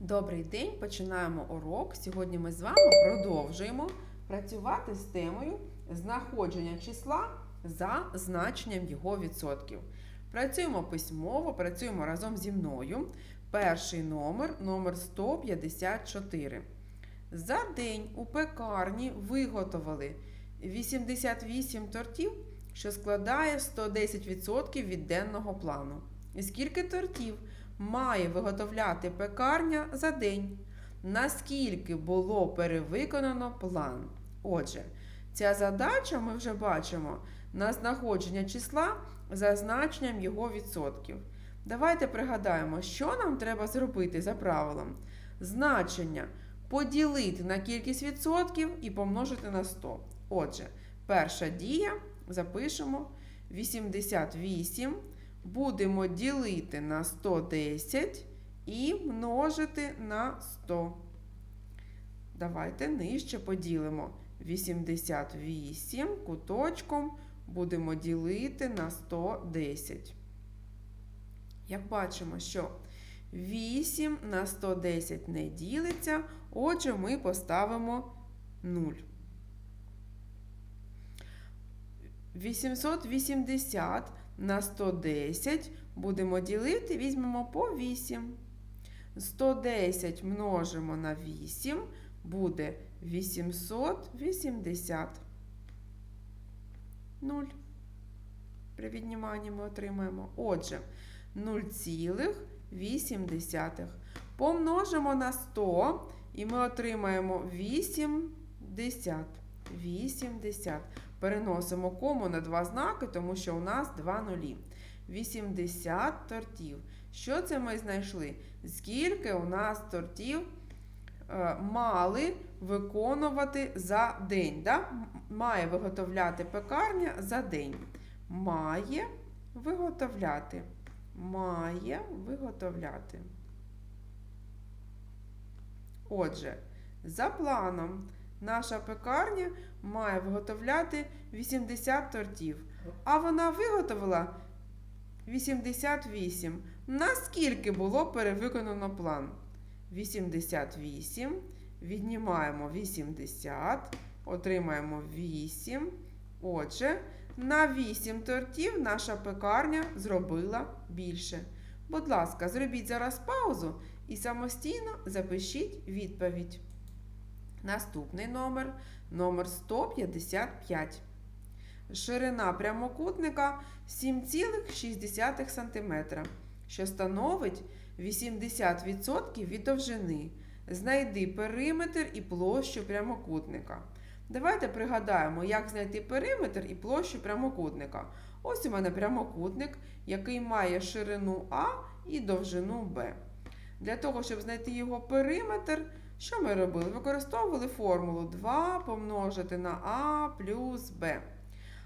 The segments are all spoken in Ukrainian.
Добрий день, починаємо урок. Сьогодні ми з вами продовжуємо працювати з темою знаходження числа за значенням його відсотків. Працюємо письмово, працюємо разом зі мною. Перший номер номер 154. За день у пекарні виготовили 88 тортів, що складає 110% від денного плану. І скільки тортів має виготовляти пекарня за день? Наскільки було перевиконано план? Отже, ця задача ми вже бачимо на знаходження числа за значенням його відсотків. Давайте пригадаємо, що нам треба зробити за правилом. Значення поділити на кількість відсотків і помножити на 100. Отже, перша дія запишемо 88. Будемо ділити на 110 і множити на 100. Давайте нижче поділимо 88 куточком будемо ділити на 110. Як бачимо, що 8 на 110 не ділиться, отже, ми поставимо 0. 880 на 110 будемо ділити, візьмемо по 8. 110 множимо на 8 буде 880. 0. При відніманні ми отримаємо. Отже, 0,8. Помножимо на 100 і ми отримаємо 80. 80. Переносимо кому на два знаки, тому що у нас два нулі. 80 тортів. Що це ми знайшли? Скільки у нас тортів е, мали виконувати за день? Да? Має виготовляти пекарня за день. Має виготовляти. Має виготовляти. Отже, за планом, наша пекарня має виготовляти 80 тортів. А вона виготовила 88. Наскільки було перевиконано план? 88. Віднімаємо 80, отримаємо 8. Отже, на 8 тортів наша пекарня зробила більше. Будь ласка, зробіть зараз паузу і самостійно запишіть відповідь. Наступний номер номер 155. Ширина прямокутника 7,6 см, що становить 80% від довжини. Знайди периметр і площу прямокутника. Давайте пригадаємо, як знайти периметр і площу прямокутника. Ось у мене прямокутник, який має ширину А і довжину Б. Для того, щоб знайти його периметр, що ми робили? Використовували формулу 2 помножити на А плюс Б.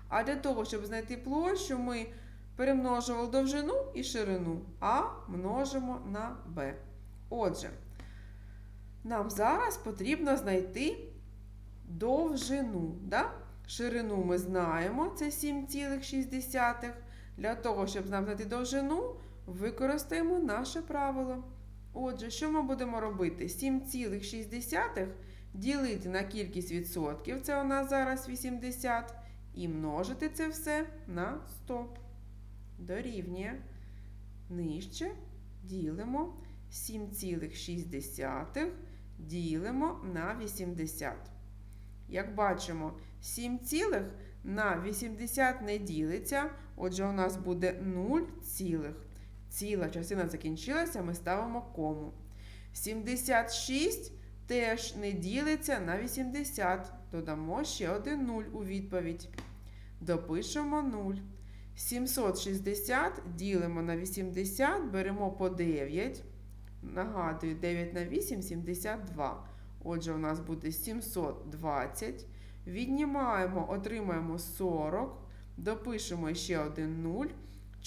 А для того, щоб знайти площу, ми перемножували довжину і ширину. А множимо на Б. Отже, нам зараз потрібно знайти довжину. Да? Ширину ми знаємо, це 7,6. Для того, щоб знайти довжину, використаємо наше правило. Отже, що ми будемо робити? 7,6 ділити на кількість відсотків, це у нас зараз 80, і множити це все на 100. Дорівнює. Нижче ділимо 7,6 ділимо на 80. Як бачимо, 7 цілих на 80 не ділиться, отже, у нас буде 0 цілих. Ціла частина закінчилася, ми ставимо кому. 76 теж не ділиться на 80. Додамо ще один 0 у відповідь. Допишемо 0. 760 ділимо на 80, беремо по 9. Нагадую, 9 на 8 72. Отже, у нас буде 720. Віднімаємо, отримаємо 40. Допишемо ще один 0.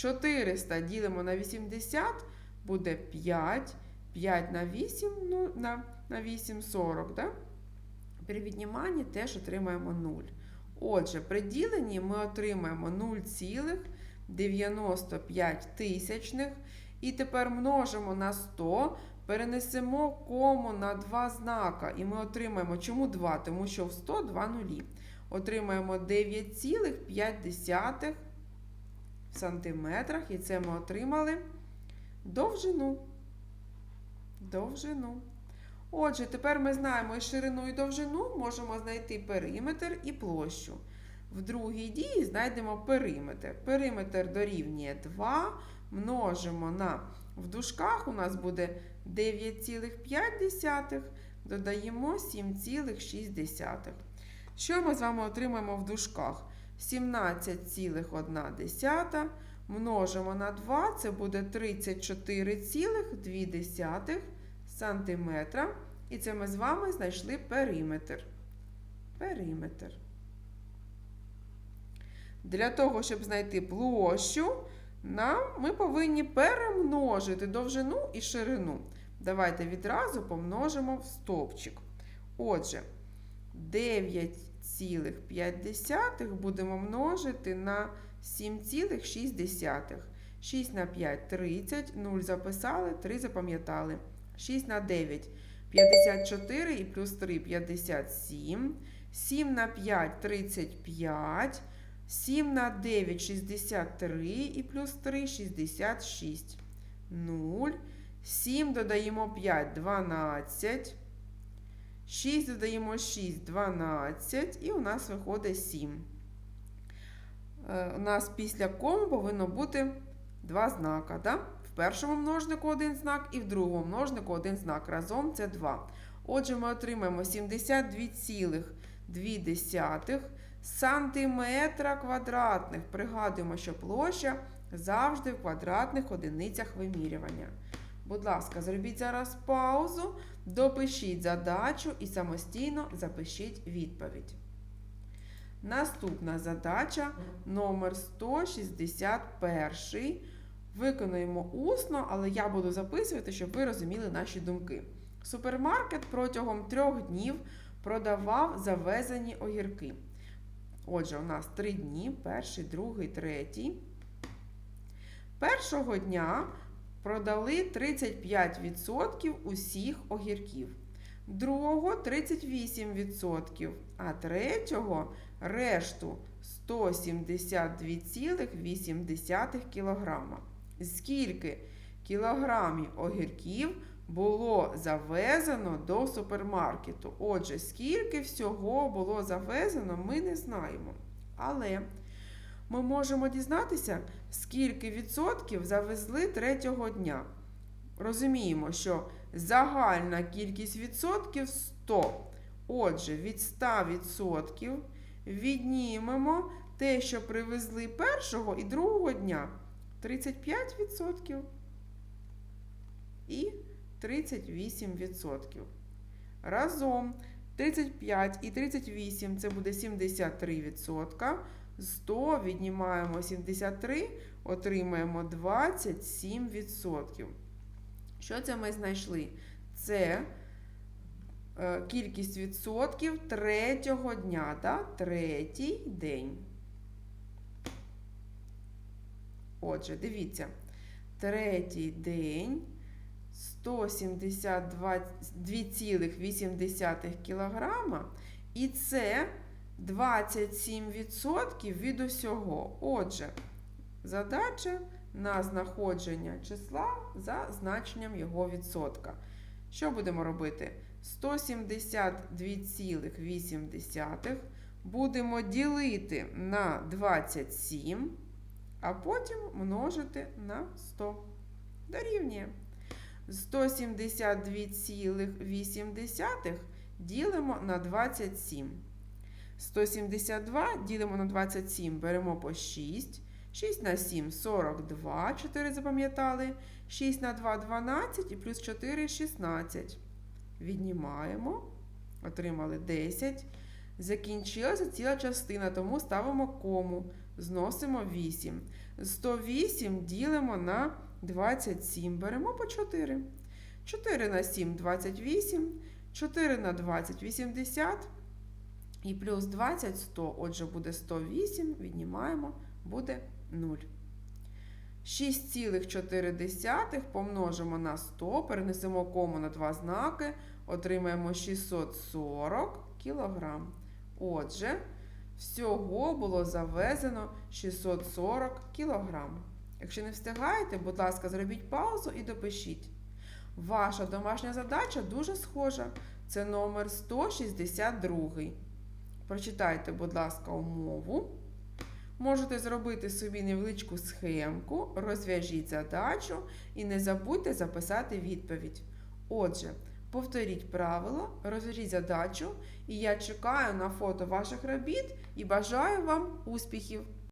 400 ділимо на 80, буде 5. 5 на 8, ну, на, на 8 40. Да? При відніманні теж отримаємо 0. Отже, при діленні ми отримаємо 0,95 тисячних. І тепер множимо на 100, перенесемо кому на два знака, і ми отримаємо чому 2? Тому що в 100 два нулі. Отримаємо 9,5 в сантиметрах, і це ми отримали довжину. Довжину. Отже, тепер ми знаємо і ширину, і довжину, можемо знайти периметр і площу. В другій дії знайдемо периметр. Периметр дорівнює 2, множимо на в дужках у нас буде 9,5, додаємо 7,6. Що ми з вами отримаємо в дужках? 17,1 множимо на 2, це буде 34,2 сантиметра. І це ми з вами знайшли периметр. Периметр. Для того, щоб знайти площу, нам ми повинні перемножити довжину і ширину. Давайте відразу помножимо в стовпчик. Отже, 9,5 будемо множити на 7,6. 6 на 5 30, 0 записали, 3 запам'ятали. 6 на 9 54 і плюс 3 57. 7 на 5 35. 7 на 9 63 і плюс 3 66. 0. 7 додаємо 5 12. 6 додаємо 6 12. І у нас виходить 7. Е, у нас після кому повинно бути два знака. Да? В першому множнику один знак і в другому множнику один знак. Разом це 2. Отже, ми отримаємо 72,2 сантиметра квадратних. Пригадуємо, що площа завжди в квадратних одиницях вимірювання. Будь ласка, зробіть зараз паузу, допишіть задачу і самостійно запишіть відповідь. Наступна задача номер 161. Виконуємо усно, але я буду записувати, щоб ви розуміли наші думки. Супермаркет протягом трьох днів продавав завезені огірки. Отже, у нас три дні: перший, другий, третій. Першого дня продали 35% усіх огірків. Другого 38%, а третього решту 172,8 кг. Скільки кілограмів огірків було завезено до супермаркету? Отже, скільки всього було завезено, ми не знаємо. Але ми можемо дізнатися, скільки відсотків завезли третього дня. Розуміємо, що загальна кількість відсотків 100. Отже, від 100% віднімемо те, що привезли першого і другого дня 35% і 38%. Разом 35 і 38 це буде 73%. 100 віднімаємо 73, отримаємо 27%. Що це ми знайшли? Це е, кількість відсотків третього дня, да? третій день. Отже, дивіться, третій день 172,8 кг, і це 27% від усього. Отже, задача на знаходження числа за значенням його відсотка. Що будемо робити? 172,8 будемо ділити на 27, а потім множити на 100. Дорівнює. 172,8 ділимо на 27. 172 ділимо на 27, беремо по 6. 6 на 7 42, 4 запам'ятали. 6 на 2 12 і плюс 4 16. Віднімаємо. Отримали 10. Закінчилася ціла частина, тому ставимо кому. Зносимо 8. 108 ділимо на 27. Беремо по 4. 4 на 7 28. 4 на 20 80. І плюс 20 100. Отже, буде 108. Віднімаємо, буде 0. 6,4 помножимо на 100, перенесемо кому на два знаки, отримаємо 640 кг. Отже, всього було завезено 640 кг. Якщо не встигаєте, будь ласка, зробіть паузу і допишіть. Ваша домашня задача дуже схожа. Це номер 162. Прочитайте, будь ласка, умову. Можете зробити собі невеличку схемку, розв'яжіть задачу і не забудьте записати відповідь. Отже, повторіть правило, розв'яжіть задачу, і я чекаю на фото ваших робіт і бажаю вам успіхів!